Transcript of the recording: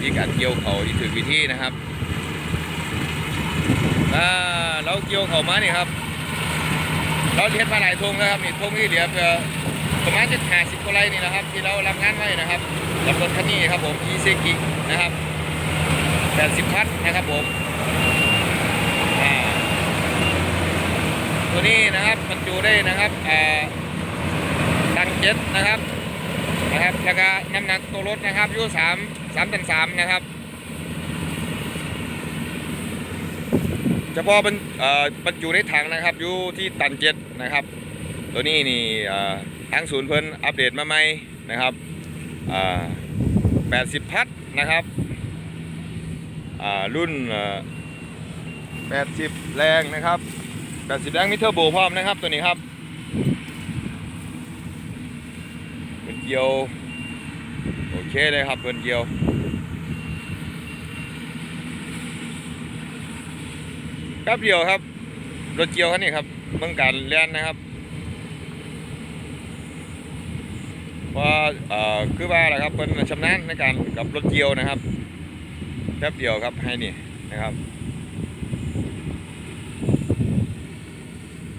ธีการเกี่ยวเขาที่ถือวิธีนะครับอ่าเราเกี่ยวเขามานี่ครับ เราเทศมาหลายทงแล้วครับนี่ทงที่เหลือเพื่อประมาณจะห้าสิบกว่าไร่นี่นะครับ ที่เรารับงานไว้นะครับกับรถคันนี้ครับผมอีเซกินะครับแปดสิบพัดนะครับผมอ่าตัวนี้นะครับมันจูได้นะครับตันเจ็ดนะครับ นะครับแล้วก็น้ำหนักตัวรถนะครับอยู่สามสามตันสามนะครับเฉพาะบรรเอ่อบรรจุในถังนะครับอยู่ที่ตันเจ็ดนะครับ ตัวนี้นี่ทางศูนย์เพิ่นอัปเดตมาใหม่นะครับอ่า80พัดนะครับรุ่นเอ่อ80แรงนะครับ80แรงมีเทอร์โบพร้อมนะครับตัวนี้ครับ เกียว โอเคเลยครับเป็นเกียวแป๊บเดียวครับ รถเกียวคันนี้ครับเมืองการแล่นนะครับว่าเอ่อคือว่าอะไรครับเป็นชำนาญในการกับรถเกียวนะครับแป๊บเดียวครับให้นี่นะครับ